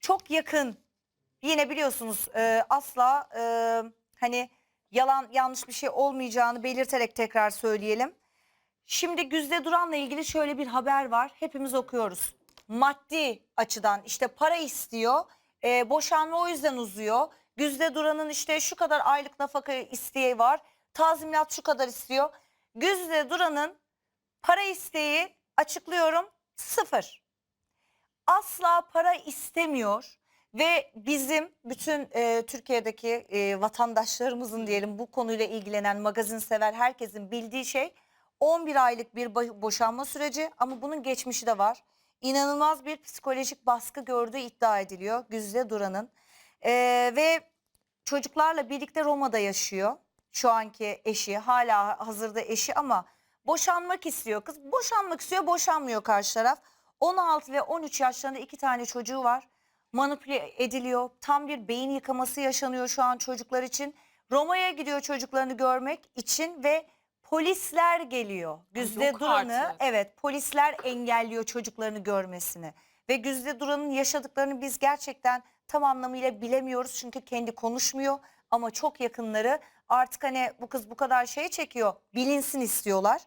çok yakın yine biliyorsunuz e, asla e, hani yalan yanlış bir şey olmayacağını belirterek tekrar söyleyelim. Şimdi Güzde Duran'la ilgili şöyle bir haber var. Hepimiz okuyoruz. Maddi açıdan işte para istiyor. E, boşanma o yüzden uzuyor. Güzde Duran'ın işte şu kadar aylık nafaka isteği var. Tazminat şu kadar istiyor. Güzde Duran'ın para isteği açıklıyorum sıfır. Asla para istemiyor ve bizim bütün e, Türkiye'deki e, vatandaşlarımızın diyelim bu konuyla ilgilenen magazin sever herkesin bildiği şey 11 aylık bir bo- boşanma süreci ama bunun geçmişi de var. İnanılmaz bir psikolojik baskı gördüğü iddia ediliyor Güzde Duran'ın. E, ve çocuklarla birlikte Roma'da yaşıyor. Şu anki eşi hala hazırda eşi ama boşanmak istiyor kız. Boşanmak istiyor boşanmıyor karşı taraf. 16 ve 13 yaşlarında iki tane çocuğu var. Manipüle ediliyor. Tam bir beyin yıkaması yaşanıyor şu an çocuklar için. Roma'ya gidiyor çocuklarını görmek için ve polisler geliyor. Güzde yok Duran'ı artık. evet polisler engelliyor çocuklarını görmesini. Ve Güzde Duran'ın yaşadıklarını biz gerçekten tam anlamıyla bilemiyoruz. Çünkü kendi konuşmuyor ama çok yakınları artık hani bu kız bu kadar şey çekiyor bilinsin istiyorlar.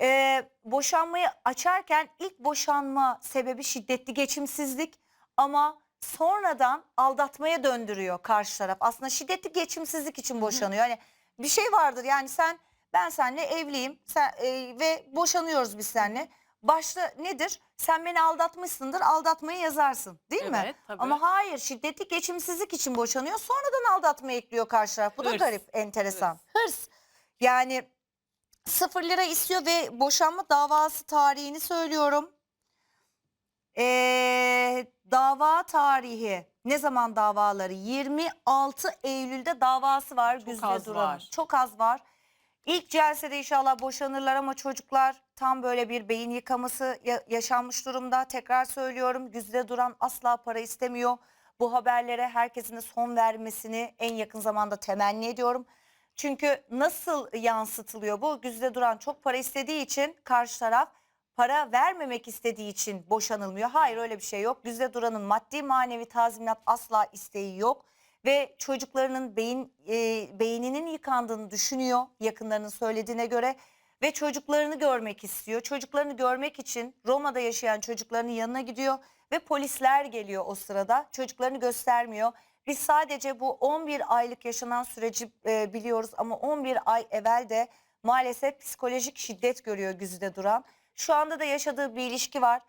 Ee, boşanmayı açarken ilk boşanma sebebi şiddetli geçimsizlik ama sonradan aldatmaya döndürüyor karşı taraf. Aslında şiddetli geçimsizlik için boşanıyor. Hani bir şey vardır yani sen ben seninle evliyim sen, e, ve boşanıyoruz biz seninle. Başta nedir? Sen beni aldatmışsındır aldatmayı yazarsın değil mi? Evet, tabii. Ama hayır şiddetli geçimsizlik için boşanıyor sonradan aldatma ekliyor karşı taraf. Bu da Hırs. garip enteresan. Hırs. Yani sıfır lira istiyor ve boşanma davası tarihini söylüyorum. Ee, dava tarihi ne zaman davaları? 26 Eylül'de davası var Çok Güzde az Duran'ın. var. Çok az var. İlk celsede inşallah boşanırlar ama çocuklar tam böyle bir beyin yıkaması ya- yaşanmış durumda. Tekrar söylüyorum Güzde Duran asla para istemiyor. Bu haberlere herkesin de son vermesini en yakın zamanda temenni ediyorum. Çünkü nasıl yansıtılıyor bu? Güzde Duran çok para istediği için karşı taraf para vermemek istediği için boşanılmıyor. Hayır öyle bir şey yok. Güzde Duran'ın maddi manevi tazminat asla isteği yok. Ve çocuklarının beyin e, beyninin yıkandığını düşünüyor yakınlarının söylediğine göre. Ve çocuklarını görmek istiyor. Çocuklarını görmek için Roma'da yaşayan çocuklarının yanına gidiyor. Ve polisler geliyor o sırada. Çocuklarını göstermiyor. Biz sadece bu 11 aylık yaşanan süreci e, biliyoruz ama 11 ay evvel de maalesef psikolojik şiddet görüyor Güzide Duran. Şu anda da yaşadığı bir ilişki var.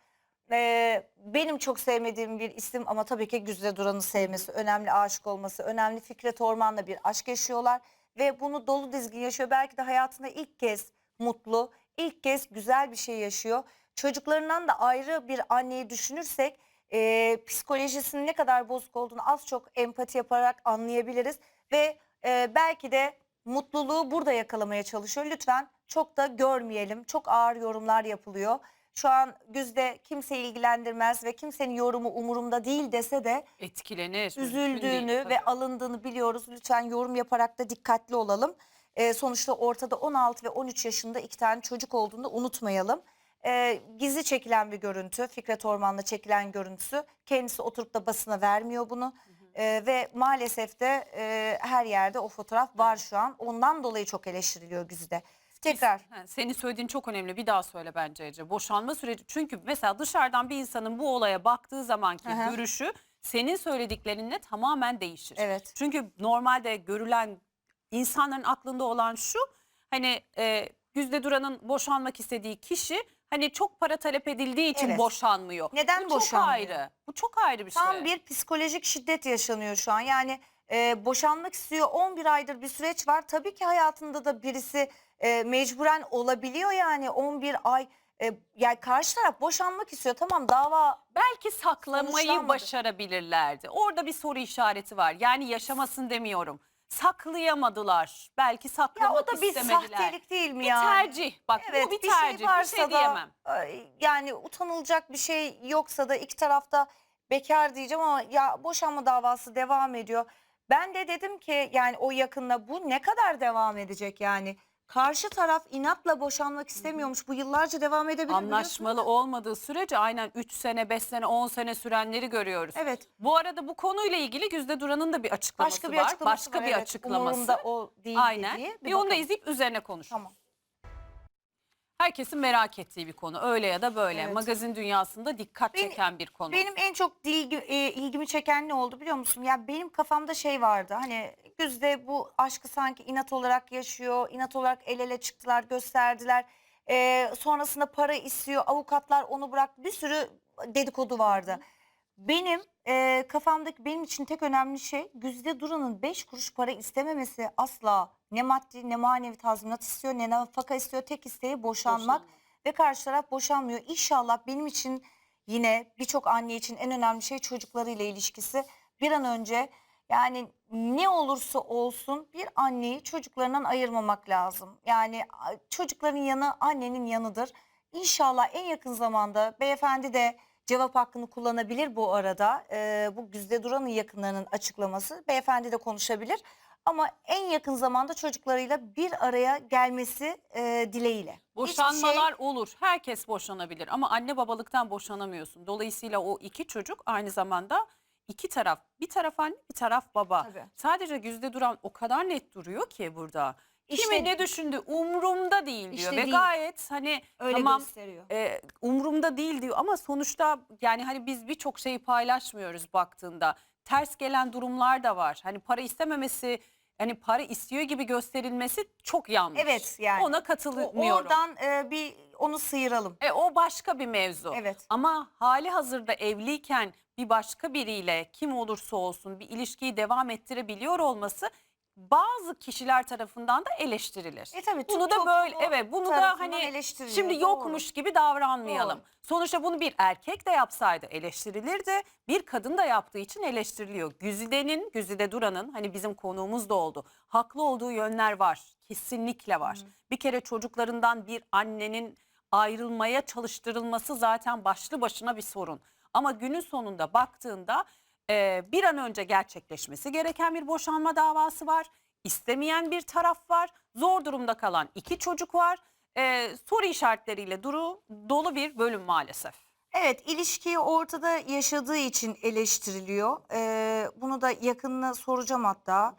Ee, benim çok sevmediğim bir isim ama tabii ki Güzide Duran'ı sevmesi önemli, aşık olması önemli. Fikret Orman'la bir aşk yaşıyorlar ve bunu dolu dizgin yaşıyor. Belki de hayatında ilk kez mutlu, ilk kez güzel bir şey yaşıyor. Çocuklarından da ayrı bir anneyi düşünürsek e, psikolojisinin ne kadar bozuk olduğunu az çok empati yaparak anlayabiliriz. Ve e, belki de mutluluğu burada yakalamaya çalışıyor. Lütfen çok da görmeyelim. Çok ağır yorumlar yapılıyor. Şu an Güzde kimseyi ilgilendirmez ve kimsenin yorumu umurumda değil dese de Etkilenir. değil, üzüldüğünü tabii. ve alındığını biliyoruz. Lütfen yorum yaparak da dikkatli olalım. Ee, sonuçta ortada 16 ve 13 yaşında iki tane çocuk olduğunu unutmayalım. Ee, gizli çekilen bir görüntü, Fikret Orman'la çekilen görüntüsü. Kendisi oturup da basına vermiyor bunu. Ee, ve maalesef de e, her yerde o fotoğraf var şu an. Ondan dolayı çok eleştiriliyor Güzide. Tekrar. Senin söylediğin çok önemli. Bir daha söyle bence Ece. Boşanma süreci. Çünkü mesela dışarıdan bir insanın bu olaya baktığı zamanki Aha. görüşü senin söylediklerinle tamamen değişir. Evet. Çünkü normalde görülen insanların aklında olan şu hani e, Güzde Duran'ın boşanmak istediği kişi hani çok para talep edildiği için Evet. boşanmıyor. Neden Bu çok boşanmıyor? ayrı. Bu çok ayrı bir şey. Tam bir psikolojik şiddet yaşanıyor şu an. Yani e, boşanmak istiyor 11 aydır bir süreç var. Tabii ki hayatında da birisi e, mecburen olabiliyor yani 11 ay. E, yani karşı taraf boşanmak istiyor. Tamam dava Belki saklamayı Sonuçlanmadı. başarabilirlerdi. Orada bir soru işareti var. Yani yaşamasın demiyorum. Saklayamadılar. Belki ya saklamak o da bir istemediler. sahtelik değil mi Bir yani? tercih. Bak Evet bu bir bir tercih. şey varsa bir şey da diyemem. e, yani utanılacak bir şey yoksa da iki tarafta bekar diyeceğim ama ya boşanma davası devam ediyor. Ben de dedim ki yani o yakınla bu ne kadar devam edecek yani? Karşı taraf inatla boşanmak istemiyormuş. Bu yıllarca devam edebilir Anlaşmalı biliyorsunuz. olmadığı sürece aynen 3 sene, 5 sene, 10 sene sürenleri görüyoruz. Evet. Bu arada bu konuyla ilgili Güzde Duran'ın da bir açıklaması Başka bir var. açıklaması Başka var, bir evet. açıklaması. Umurumda o değil Aynen. dediği. Bir onu da bakalım. izleyip üzerine konuş. Tamam. Herkesin merak ettiği bir konu. Öyle ya da böyle. Evet. Magazin dünyasında dikkat Benim- çeken bir konu. Benim en çok ilgi, ilgimi çeken ne oldu biliyor musun? Ya benim kafamda şey vardı. Hani Güzde bu aşkı sanki inat olarak yaşıyor. inat olarak el ele çıktılar, gösterdiler. E, sonrasında para istiyor. Avukatlar onu bıraktı. Bir sürü dedikodu vardı. Benim e, kafamdaki benim için tek önemli şey Güzde Duran'ın 5 kuruş para istememesi asla ne maddi ne manevi tazminat istiyor ne nafaka istiyor. Tek isteği boşanmak Boşanmak. ve karşı taraf boşanmıyor. İnşallah benim için yine birçok anne için en önemli şey çocuklarıyla ilişkisi. Bir an önce yani ne olursa olsun bir anneyi çocuklarından ayırmamak lazım. Yani çocukların yanı annenin yanıdır. İnşallah en yakın zamanda beyefendi de cevap hakkını kullanabilir bu arada. Ee, bu Güzde Duran'ın yakınlarının açıklaması. Beyefendi de konuşabilir. Ama en yakın zamanda çocuklarıyla bir araya gelmesi e, dileğiyle. Şey- Boşanmalar olur. Herkes boşanabilir ama anne babalıktan boşanamıyorsun. Dolayısıyla o iki çocuk aynı zamanda iki taraf. Bir taraf anne, bir taraf baba. Tabii. Sadece Güzde Duran o kadar net duruyor ki burada. İşte- Kimin ne düşündüğü umurumda değil diyor İşte ve değil. gayet hani öyle tamam gösteriyor. e, umurumda değil diyor ama sonuçta yani hani biz birçok şeyi paylaşmıyoruz baktığında. Ters gelen durumlar da var. Hani para istememesi, hani para istiyor gibi gösterilmesi çok yanlış. Evet yani. Ona katılmıyorum. Oradan e, bir onu sıyıralım. E, o başka bir mevzu. Evet. Ama hali hazırda evliyken bir başka biriyle kim olursa olsun bir ilişkiyi devam ettirebiliyor olması bazı kişiler tarafından da eleştirilir. E tabii bunu da böyle evet bunu da hani şimdi doğru. yokmuş gibi davranmayalım. Doğru. Sonuçta bunu bir erkek de yapsaydı eleştirilirdi. Bir kadın da yaptığı için eleştiriliyor. Güzide'nin, Güzide Duran'ın hani bizim konuğumuz da oldu. Haklı olduğu yönler var. Kesinlikle var. Bir kere çocuklarından bir annenin ayrılmaya çalıştırılması zaten başlı başına bir sorun. Ama günün sonunda baktığında e, bir an önce gerçekleşmesi gereken bir boşanma davası var. İstemeyen bir taraf var. Zor durumda kalan iki çocuk var. E, soru işaretleriyle duru dolu bir bölüm maalesef. Evet ilişkiyi ortada yaşadığı için eleştiriliyor. Ee, bunu da yakınına soracağım hatta.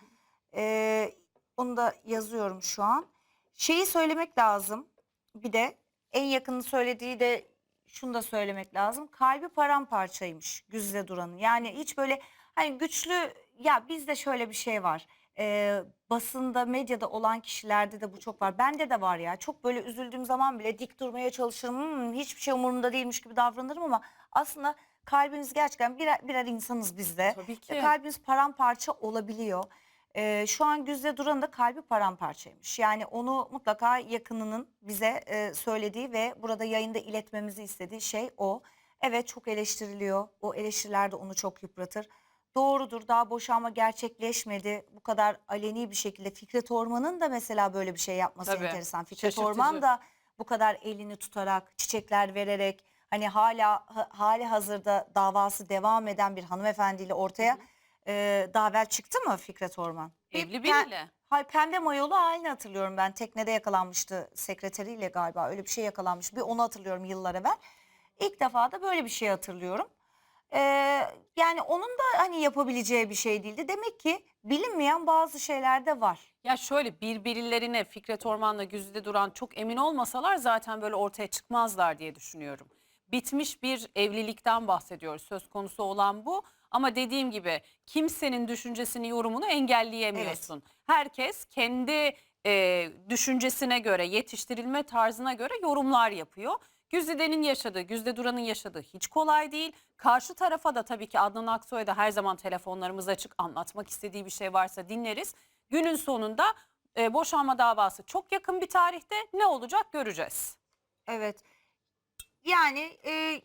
Ee, onu da yazıyorum şu an. Şeyi söylemek lazım. Bir de en yakını söylediği de şunu da söylemek lazım. Kalbi paramparçaymış Güzide Duran'ın. Yani hiç böyle hani güçlü ya bizde şöyle bir şey var. Ee, basında medyada olan kişilerde de bu çok var. Bende de var ya. Çok böyle üzüldüğüm zaman bile dik durmaya çalışırım. Hmm, hiçbir şey umurumda değilmiş gibi davranırım ama aslında kalbimiz gerçekten birer, birer insanız biz de. Tabii ki. kalbimiz paramparça olabiliyor. Ee, şu an Güzde Duran'ın da kalbi paramparçaymış. Yani onu mutlaka yakınının bize e, söylediği ve burada yayında iletmemizi istediği şey o. Evet çok eleştiriliyor. O eleştiriler de onu çok yıpratır. Doğrudur daha boşanma gerçekleşmedi. Bu kadar aleni bir şekilde Fikret Orman'ın da mesela böyle bir şey yapması Tabii, enteresan. Fikret şaşırtıcı. Orman da bu kadar elini tutarak, çiçekler vererek hani hala ha- hali hazırda davası devam eden bir hanımefendiyle ortaya e, daha evvel çıktı mı Fikret Orman? Evli biriyle. Hay pembe mayolu halini hatırlıyorum ben. Teknede yakalanmıştı sekreteriyle galiba. Öyle bir şey yakalanmış. Bir onu hatırlıyorum yıllar evvel. İlk defa da böyle bir şey hatırlıyorum. Ee, yani onun da hani yapabileceği bir şey değildi. Demek ki bilinmeyen bazı şeyler de var. Ya şöyle birbirlerine Fikret Orman'la Güzide Duran çok emin olmasalar zaten böyle ortaya çıkmazlar diye düşünüyorum. Bitmiş bir evlilikten bahsediyoruz. Söz konusu olan bu. Ama dediğim gibi kimsenin düşüncesini, yorumunu engelleyemiyorsun. Herkes kendi e, düşüncesine göre, yetiştirilme tarzına göre yorumlar yapıyor. Güzide'nin yaşadığı, Güzide Duran'ın yaşadığı hiç kolay değil. Karşı tarafa da tabii ki Adnan Aksoy'a da her zaman telefonlarımız açık. Anlatmak istediği bir şey varsa dinleriz. Günün sonunda e, boşanma davası çok yakın bir tarihte ne olacak göreceğiz. Evet. Yani e,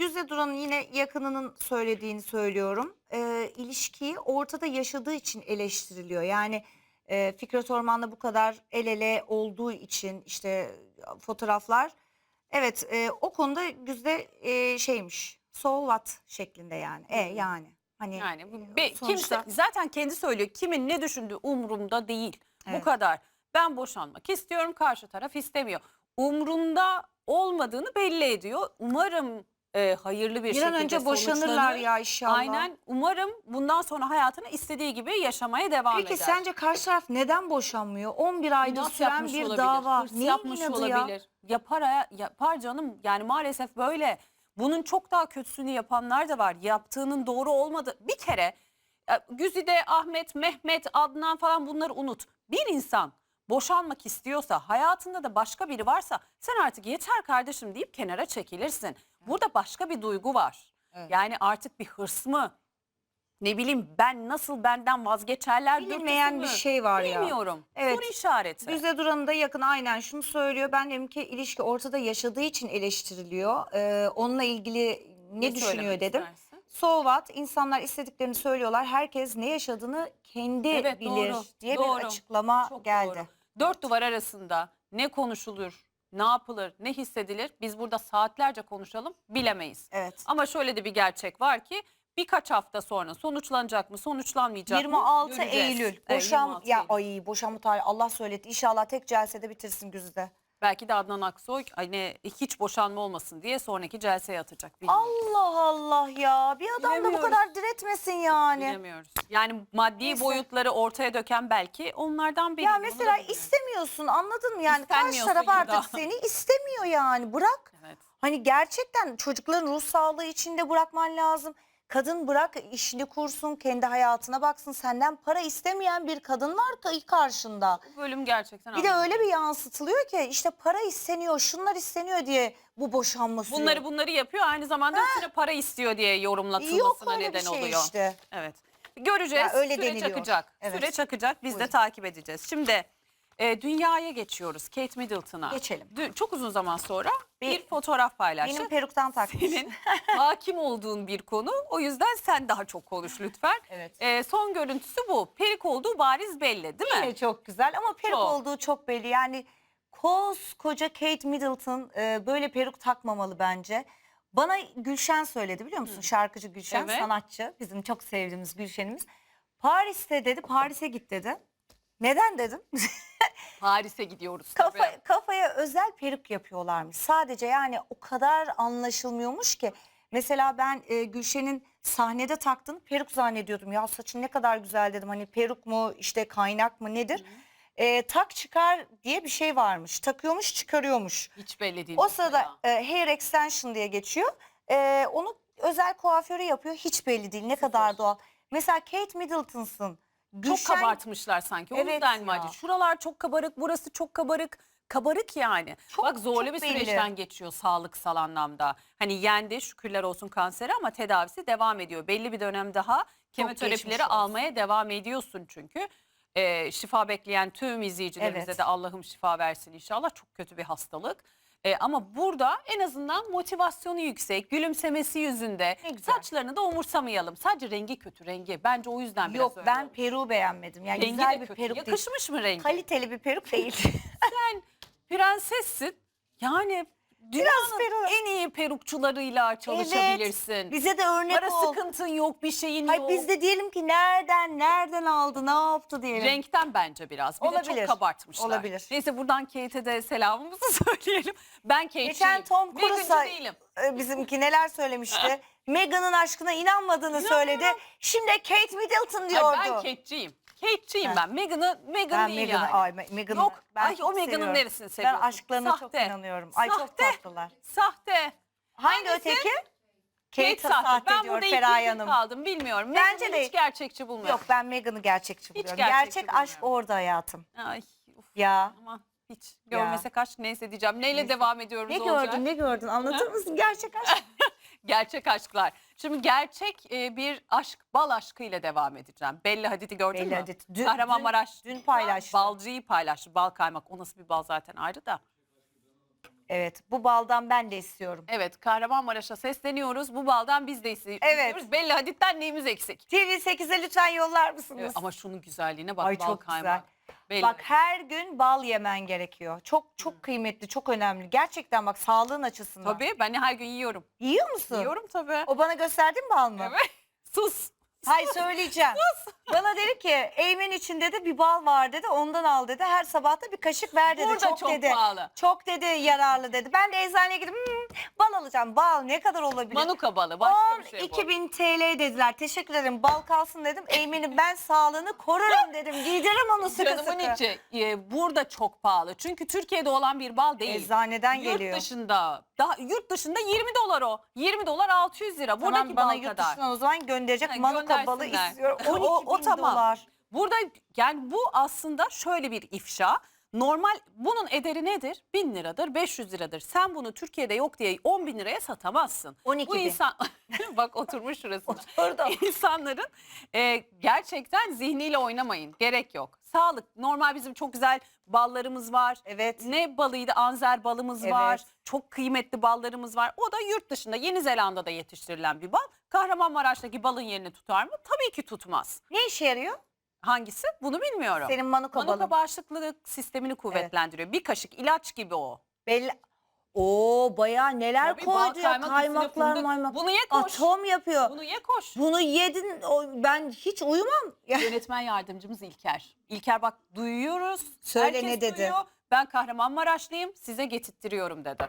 Güzde Duran'ın yine yakınının söylediğini söylüyorum. E, ilişkiyi ortada yaşadığı için eleştiriliyor. Yani e, Fikret Orman'la bu kadar el ele olduğu için işte fotoğraflar. Evet e, o konuda Güzde e, şeymiş. So what şeklinde yani. E yani. Hani Yani bu e, be- sonuçta- kimse zaten kendi söylüyor. Kimin ne düşündüğü umurumda değil. Bu Evet. kadar. Ben boşanmak istiyorum karşı taraf istemiyor. Umrunda olmadığını belli ediyor. Umarım e, hayırlı bir, Bir an şekilde önce boşanırlar ya inşallah. Aynen umarım bundan sonra hayatını istediği gibi yaşamaya devam Peki eder. sence karşı taraf neden boşanmıyor? 11 aydır İnat süren bir olabilir, dava. hırs Neyin yapmış inadı ya? olabilir. Yapar, yapar canım yani maalesef böyle. Bunun çok daha kötüsünü yapanlar da var. Yaptığının doğru olmadı. Bir kere Güzide, Ahmet, Mehmet, Adnan falan bunları unut. Bir insan boşanmak istiyorsa, hayatında da başka biri varsa sen artık yeter kardeşim deyip kenara çekilirsin. Burada başka bir duygu var. Evet. Yani artık bir hırs mı? Ne bileyim ben nasıl benden vazgeçerler Bilinmeyen dürtüsü bir mü? şey var ya. Bilmiyorum. Evet. Soru işareti. Güzde Duran'ın da yakın aynen şunu söylüyor. Ben dedim ki ilişki ortada yaşadığı için eleştiriliyor. Ee, onunla ilgili ne, düşünüyor söylemek dedim. istersin? So what? İnsanlar istediklerini söylüyorlar. Herkes ne yaşadığını kendi Evet, bilir doğru, diye doğru. bir açıklama Çok geldi. doğru. Dört duvar arasında ne konuşulur, ne yapılır, ne hissedilir biz burada saatlerce konuşalım bilemeyiz. Evet. Ama şöyle de bir gerçek var ki birkaç hafta sonra sonuçlanacak mı sonuçlanmayacak mı 26 göreceğiz. Eylül. Boşan 26 ya Eylül. ay boşanma tarihi Allah söyletti. İnşallah tek celsede bitirsin Güzide. Belki de Adnan Aksoy hani hiç boşanma olmasın diye sonraki celseye atacak. Bilmiyorum. Allah Allah ya. Bir adam da bu kadar diretmesin yani. Bilemiyoruz. Yani maddi Neyse. boyutları ortaya döken belki onlardan biri. Ya mesela istemiyorsun anladın mı? Yani karşı taraf artık seni istemiyor yani. Bırak. Evet. Hani gerçekten çocukların ruh sağlığı içinde bırakman lazım. Kadın bırak işini kursun, kendi hayatına baksın. Senden para istemeyen bir kadın var ka- karşında. Bu bölüm gerçekten Bir de öyle bir yansıtılıyor ki işte para isteniyor, şunlar isteniyor diye bu boşanma sürüyor. Bunları bunları yapıyor aynı zamanda üstüne para istiyor diye Yok yorumlatılmasına öyle bir neden şey oluyor. işte. Evet. Göreceğiz. Ya öyle Süre deniliyor. çakacak. Evet. Süre çakacak. Biz de Buyurun. takip edeceğiz. Şimdi e, dünyaya geçiyoruz. Kate Middleton'a. Geçelim. Dün- çok uzun zaman sonra bir, Bir- fotoğraf paylaştı. Benim peruktan takmış. Senin hakim olduğun bir konu. O yüzden sen daha çok konuş lütfen. Evet. E, son görüntüsü bu. Perik olduğu bariz belli değil mi? Yine çok güzel ama peruk Çok. olduğu çok belli. Yani koskoca Kate Middleton e, böyle peruk takmamalı bence. Bana Gülşen söyledi biliyor musun? Şarkıcı Gülşen, Evet. sanatçı. Bizim çok sevdiğimiz Gülşen'imiz. Paris'te dedi, Paris'e git dedi. Neden dedim? Paris'e gidiyoruz. Kafa, tabii. kafaya özel peruk yapıyorlarmış. Sadece yani o kadar anlaşılmıyormuş ki. Mesela ben e, Gülşen'in sahnede taktığını peruk zannediyordum. Ya saçın ne kadar güzel dedim. Hani peruk mu işte kaynak mı nedir? E, tak çıkar diye bir şey varmış. Takıyormuş çıkarıyormuş. Hiç belli değil. O sırada e, hair extension diye geçiyor. E, onu özel kuaförü yapıyor. Hiç belli değil ne kadar doğal. Mesela Kate Middleton'sın. Çok Gülşen- kabartmışlar sanki. O Evet yüzden mi acı? Şuralar çok kabarık, burası çok kabarık. Kabarık yani. Çok- Bak zorlu çok bir belli. süreçten geçiyor sağlıksal anlamda. Hani yendi şükürler olsun kanseri ama tedavisi devam ediyor. Belli bir dönem daha kemoterapileri almaya devam ediyorsun çünkü. Ee, şifa bekleyen tüm izleyicilerimize Evet. de Allah'ım şifa versin inşallah. Çok kötü bir hastalık. Ee, ama burada en azından motivasyonu yüksek, gülümsemesi yüzünde. Saçlarını da umursamayalım. Sadece rengi kötü rengi. Bence o yüzden biraz Yok öyle ben oldu. peruğu beğenmedim. Yani Rengi güzel de bir kötü. peruk değil. Yakışmış mı rengi? Kaliteli bir peruk değil. Sen prensessin. Yani dünyanın peruk. en iyi perukçularıyla çalışabilirsin. Bize de örnek Para ol. sıkıntın yok, bir şeyin Hayır yok. biz de diyelim ki nereden nereden aldı ne yaptı diyelim. Renkten bence biraz. Bir de Olabilir. çok kabartmışlar. Olabilir. Neyse buradan Kate'e de selamımızı söyleyelim. Ben Kate'ciyim. Geçen Tom Cruise'a değilim. e, bizimki neler söylemişti. Meghan'ın aşkına inanmadığını söyledi. Şimdi Kate Middleton diyordu. Ay, ben Kate'ciyim. Kate'ciyim ben. Meghan'ı Meghan ben değil Meghan'ı yani. ay Me- Meghan'ı Yok. ben ay çok o Meghan'ın seviyorum. neresini Ben seviyorsun? aşklarına çok Sahte. inanıyorum. Ay çok Sahte. tatlılar. Sahte. Hangi Hangisi? öteki? Kate, sahte. Ben diyor burada Feraye ikizlik Hanım. kaldım bilmiyorum. Bence de- hiç gerçekçi bulmuyorum. Yok ben Meghan'ı gerçekçi buluyorum. gerçekçi Gerçek aşk bulmuyorum. orada hayatım. Ay uf, Ya. aman hiç görmesek aşk neyse diyeceğim. Neyle devam ediyoruz Ne olacak? gördün ne gördün anlatır mısın gerçek aşk? Gerçek aşklar. Şimdi gerçek e, bir aşk, bal aşkıyla devam edeceğim. Belli Hadid'i gördün Belli mü? Hadid. Dün- Kahramanmaraş. dün- paylaştı. Balcıyı paylaştı. Bal kaymak. O nasıl bir bal zaten ayrı da. Evet bu baldan ben de istiyorum. Evet Kahramanmaraş'a sesleniyoruz. Bu baldan biz de iste- Evet. istiyoruz. Belli Hadid'den neyimiz eksik? TV8'e lütfen yollar mısınız? Ama şunun güzelliğine bak Ay bal çok kaymak. Belli Bak her gün bal yemen gerekiyor. Çok çok kıymetli, çok önemli. Gerçekten bak sağlığın açısından. Tabii ben her gün yiyorum. Yiyor musun? Yiyorum tabii. O bana gösterdiğin bal mı? Evet. Sus. Hayır söyleyeceğim. Bana dedi ki Eymen için dedi bir bal var dedi ondan al dedi. Her sabah da bir kaşık ver dedi. Burada çok dedi. pahalı. Çok dedi yararlı dedi. Ben de eczaneye gidip "Hmm, bal alacağım. Bal ne kadar olabilir? Manuka balı başka bir şey bu. 2000 TL dediler. Teşekkür ederim. Bal kalsın dedim. Eymen'in ben sağlığını korurum dedim. Giydiririm onu sıkı Canımın sıkı. içi e, burada çok pahalı. Çünkü Türkiye'de olan bir bal değil. Eczaneden yurt geliyor. dışında daha yurt dışında 20 dolar o. 20 dolar 600 lira. Buradaki Tamam bana bal yurt kadar. dışından o zaman gönderecek Ha, Manuka balı göndersinler. istiyorum. 12 O- o bin tamam. dolar. Burada yani bu aslında şöyle bir ifşa. Normal bunun ederi nedir? 1000 liradır, 500 liradır. Sen bunu Türkiye'de yok diye 10 bin liraya satamazsın. 12 Bu bin. insan bak oturmuş şurası. Orada. İnsanların e, gerçekten zihniyle oynamayın. Gerek yok. Sağlık. Normal bizim çok güzel ballarımız var. Evet. Ne balıydı? Anzer balımız Evet. var. Çok kıymetli ballarımız var. O da yurt dışında Yeni Zelanda'da yetiştirilen bir bal. Kahramanmaraş'taki balın yerini tutar mı? Tabii ki tutmaz. Ne işe yarıyor? Hangisi? Bunu bilmiyorum. Senin Manuka, Manuka balın. bağışıklık sistemini kuvvetlendiriyor. Bir kaşık ilaç gibi o. Belli. Oo bayağı neler Tabii, bal, koydu ya. kaymak, üstüne Kaymaklar fındık. maymak. Bunu ye koş. Atom yapıyor. Bunu ye koş. Bunu yedin o- ben hiç uyumam. Ya, Yönetmen yardımcımız İlker. İlker bak duyuyoruz. Söyle Herkes ne dedi? duyuyor. Ben Kahramanmaraşlıyım size getirtiyorum dedi.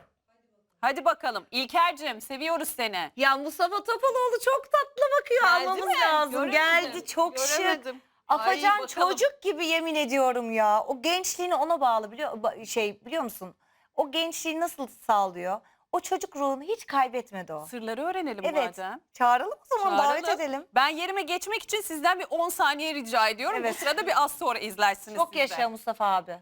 Hadi bakalım İlker'cim seviyoruz seni. ya Mustafa Topaloğlu çok tatlı bakıyor. Geldi Almamız mi? lazım. Göremedim. Geldi çok şık. Göremedim. Afacan Ay, bakalım. çocuk gibi yemin ediyorum ya. O gençliğini ona bağlı biliyor şey biliyor musun? O gençliği nasıl sağlıyor? O çocuk ruhunu hiç kaybetmedi o. Sırları öğrenelim Evet. madem. Çağıralım o zaman davet Çağıralım. edelim. Ben yerime geçmek için sizden bir 10 saniye rica ediyorum. Evet. Bu sırada bir az sonra izlersiniz Çok yaşa Mustafa abi.